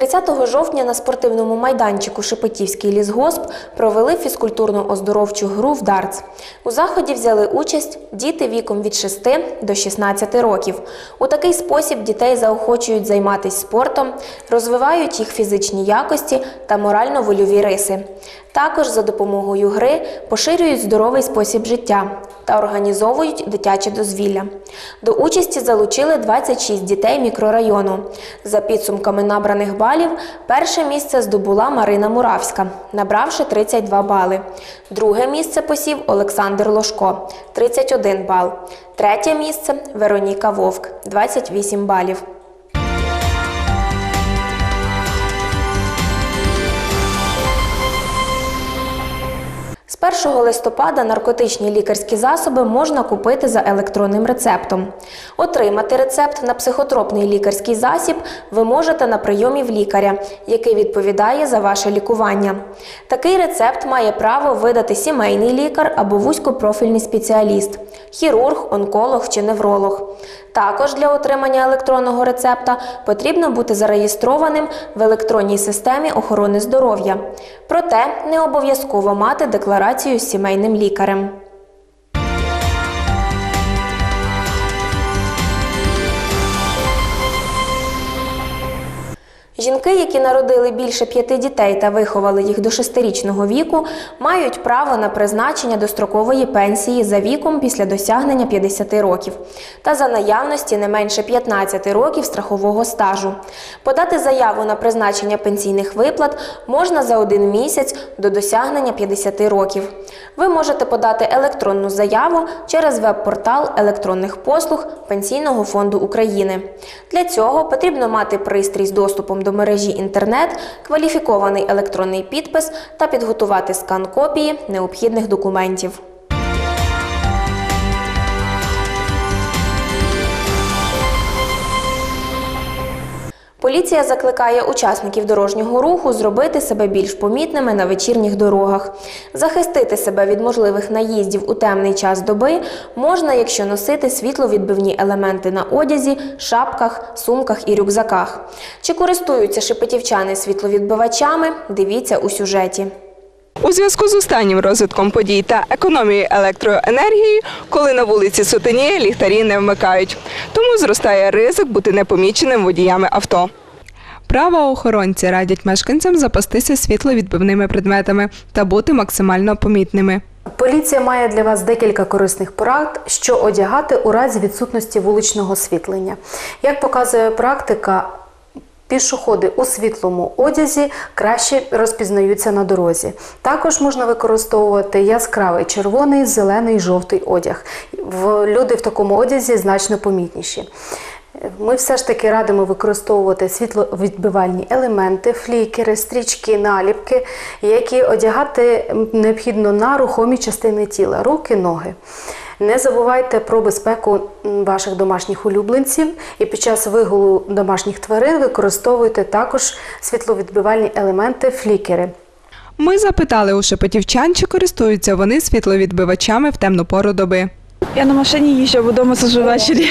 30 жовтня на спортивному майданчику Шепетівський лісгосп провели фізкультурно-оздоровчу гру в дартс. У заході взяли участь діти віком від 6 до 16 років. У такий спосіб дітей заохочують займатися спортом, розвивають їх фізичні якості та морально-вольові риси. Також за допомогою гри поширюють здоровий спосіб життя та організовують дитяче дозвілля. До участі залучили 26 дітей мікрорайону. За підсумками набраних балів, перше місце здобула Марина Муравська, набравши 32 бали. Друге місце посів Олександр Лошко 31 бал. Третє місце Вероніка Вовк 28 балів. З 1 листопада наркотичні лікарські засоби можна купити за електронним рецептом. Отримати рецепт на психотропний лікарський засіб ви можете на прийомі в лікаря, який відповідає за ваше лікування. Такий рецепт має право видати сімейний лікар або вузькопрофільний спеціаліст хірург, онколог чи невролог. Також для отримання електронного рецепта потрібно бути зареєстрованим в електронній системі охорони здоров'я. Проте не обов'язково мати декларацію з сімейним лікарем. Жінки, які народили більше п'яти дітей та виховали їх до шестирічного віку, мають право на призначення дострокової пенсії за віком після досягнення 50 років та за наявності не менше 15 років страхового стажу. Подати заяву на призначення пенсійних виплат можна за один місяць до досягнення 50 років. Ви можете подати електронну заяву через веб-портал електронних послуг Пенсійного фонду України. Для цього потрібно мати пристрій з доступом до мережі інтернет, кваліфікований електронний підпис та підготувати скан копії необхідних документів. Поліція закликає учасників дорожнього руху зробити себе більш помітними на вечірніх дорогах. Захистити себе від можливих наїздів у темний час доби можна, якщо носити світловідбивні елементи на одязі, шапках, сумках і рюкзаках. Чи користуються шепетівчани світловідбивачами? Дивіться у сюжеті. У зв'язку з останнім розвитком подій та економією електроенергії, коли на вулиці сутеніє, ліхтарі не вмикають. Тому зростає ризик бути непоміченим водіями авто. Правоохоронці радять мешканцям запастися світловідбивними предметами та бути максимально помітними. Поліція має для вас декілька корисних порад, що одягати у разі відсутності вуличного освітлення. Як показує практика, пішоходи у світлому одязі краще розпізнаються на дорозі. Також можна використовувати яскравий червоний, зелений, жовтий одяг. Люди в такому одязі значно помітніші. Ми все ж таки радимо використовувати світловідбивальні елементи, флікери, стрічки, наліпки, які одягати необхідно на рухомі частини тіла, руки, ноги. Не забувайте про безпеку ваших домашніх улюбленців і під час вигулу домашніх тварин використовуйте також світловідбивальні елементи, флікери. Ми запитали у шепетівчан, чи користуються вони світловідбивачами в темну пору доби. Я на машині їжджу, або вдома сижу ввечері.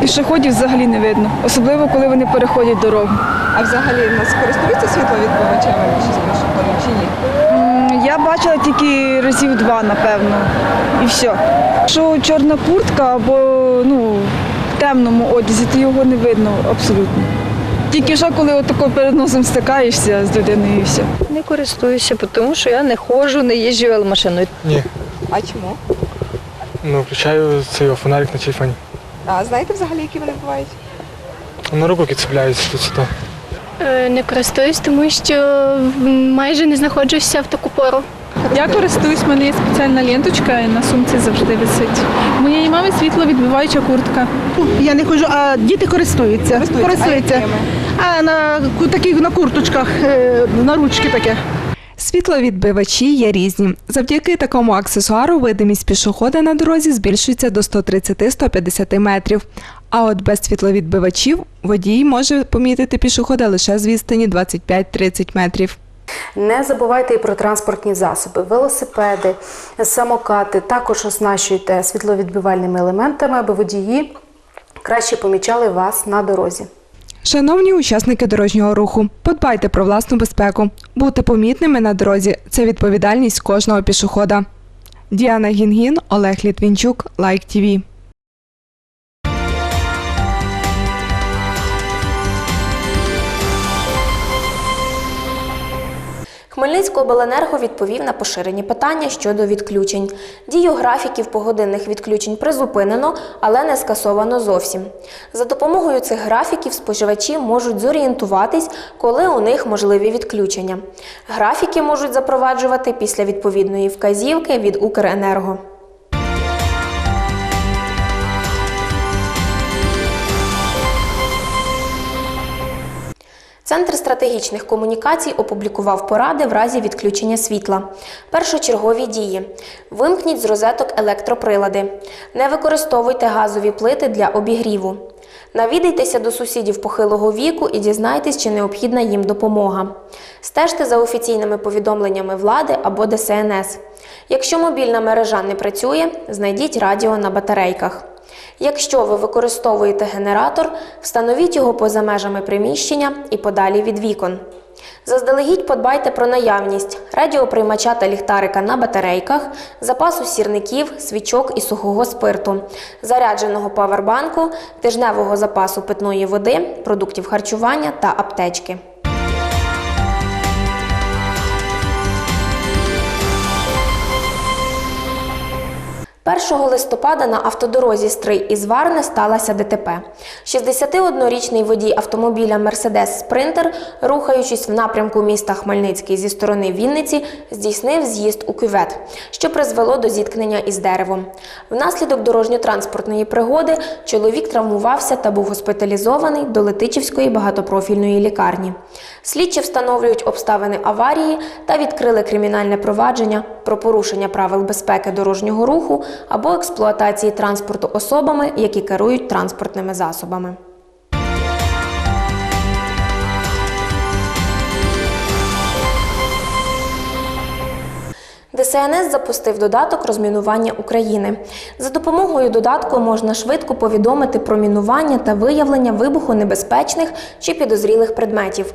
Пішоходів взагалі не видно, особливо коли вони переходять дорогу. А взагалі нас користуються світловідбивачами чи пішоходом чи ні? Я бачила тільки разів два, напевно, і все. Якщо чорна куртка або ну, в темному одязі, то його не видно абсолютно. Тільки що, коли отако перед носом стикаєшся з людиною і все. Не користуюся, тому що я не ходжу, не їжджу веломашиною. Ні. А чому? Ну, включаю цей фонарик на телефоні. А знаєте взагалі, які вони бувають? На руку цепляються тут сюди. Е, Не користуюсь, тому що майже не знаходжуся в таку пору. Я користуюсь, в мене є спеціальна ленточка і на сумці завжди висить. У моєї мами світловідбиваюча куртка. Я не ходжу, а діти користуються. Користуються. А якими? А на таких на курточках, е, на ручки таке. Світловідбивачі є різні. Завдяки такому аксесуару видимість пішохода на дорозі збільшується до 130-150 метрів. А от без світловідбивачів водій може помітити пішохода лише з відстані 25-30 метрів. Не забувайте і про транспортні засоби, велосипеди, самокати. Також оснащуйте світловідбивальними елементами, аби водії краще помічали вас на дорозі. Шановні учасники дорожнього руху, подбайте про власну безпеку. Бути помітними на дорозі це відповідальність кожного пішохода. Діана Гінгін, Олег Літвінчук, Лайк ТІВІ. Хмельницький обленерго відповів на поширені питання щодо відключень. Дію графіків погодинних відключень призупинено, але не скасовано зовсім. За допомогою цих графіків споживачі можуть зорієнтуватись, коли у них можливі відключення. Графіки можуть запроваджувати після відповідної вказівки від Укренерго. Центр стратегічних комунікацій опублікував поради в разі відключення світла. Першочергові дії: вимкніть з розеток електроприлади, не використовуйте газові плити для обігріву. Навідайтеся до сусідів похилого віку і дізнайтесь, чи необхідна їм допомога. Стежте за офіційними повідомленнями влади або ДСНС. Якщо мобільна мережа не працює, знайдіть радіо на батарейках. Якщо ви використовуєте генератор, встановіть його поза межами приміщення і подалі від вікон. Заздалегідь подбайте про наявність радіоприймача та ліхтарика на батарейках, запасу сірників, свічок і сухого спирту, зарядженого павербанку, тижневого запасу питної води, продуктів харчування та аптечки. 1 листопада на автодорозі Стрий із Варни сталося ДТП. 61-річний водій автомобіля Мерседес Спринтер, рухаючись в напрямку міста Хмельницький зі сторони Вінниці, здійснив з'їзд у кювет, що призвело до зіткнення із деревом. Внаслідок дорожньо-транспортної пригоди чоловік травмувався та був госпіталізований до Летичівської багатопрофільної лікарні. Слідчі встановлюють обставини аварії та відкрили кримінальне провадження про порушення правил безпеки дорожнього руху або експлуатації транспорту особами, які керують транспортними засобами. ДСНС запустив додаток розмінування України. За допомогою додатку можна швидко повідомити про мінування та виявлення вибухонебезпечних чи підозрілих предметів.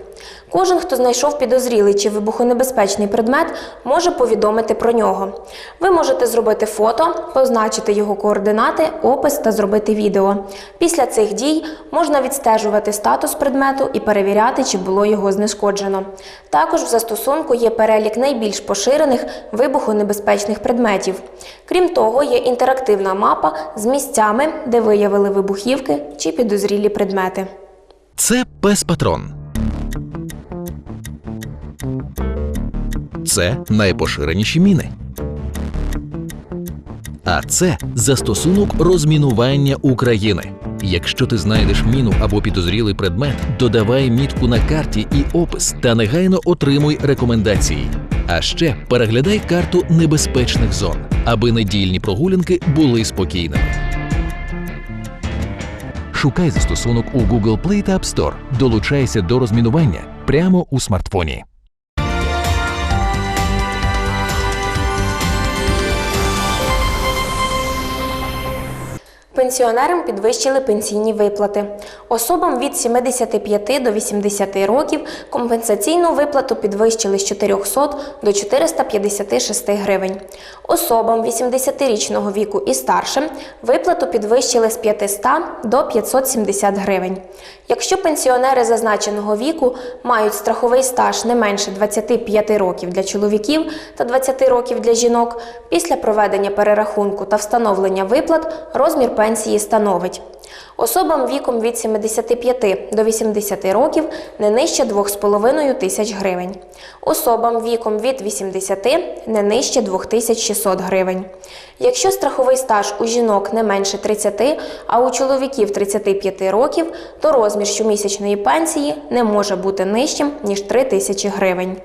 Кожен, хто знайшов підозрілий чи вибухонебезпечний предмет, може повідомити про нього. Ви можете зробити фото, позначити його координати, опис та зробити відео. Після цих дій можна відстежувати статус предмету і перевіряти, чи було його знешкоджено. Також в застосунку є перелік найбільш поширених вибухонебезпечних предметів. Крім того, є інтерактивна мапа з місцями, де виявили вибухівки чи підозрілі предмети. Це пес патрон. Це найпоширеніші міни. А це застосунок розмінування України. Якщо ти знайдеш міну або підозрілий предмет, додавай мітку на карті і опис та негайно отримуй рекомендації. А ще переглядай карту небезпечних зон, аби недільні прогулянки були спокійними. Шукай застосунок у Google Play та App Store. Долучайся до розмінування прямо у смартфоні. Пенсіонерам підвищили пенсійні виплати. Особам від 75 до 80 років компенсаційну виплату підвищили з 400 до 456 гривень. Особам 80-річного віку і старшим виплату підвищили з 500 до 570 гривень. Якщо пенсіонери зазначеного віку мають страховий стаж не менше 25 років для чоловіків та 20 років для жінок, після проведення перерахунку та встановлення виплат розмір пенсії становить. Особам віком від 75 до 80 років не нижче 2,5 тисяч гривень. Особам віком від 80 не нижче 2600 гривень. Якщо страховий стаж у жінок не менше 30, а у чоловіків 35 років, то розмір щомісячної пенсії не може бути нижчим, ніж 3 тисячі гривень.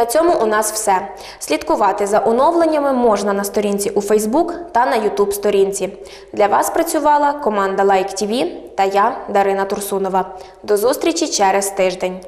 На цьому у нас все. Слідкувати за оновленнями можна на сторінці у Facebook та на YouTube сторінці. Для вас працювала команда like TV та я, Дарина Турсунова. До зустрічі через тиждень.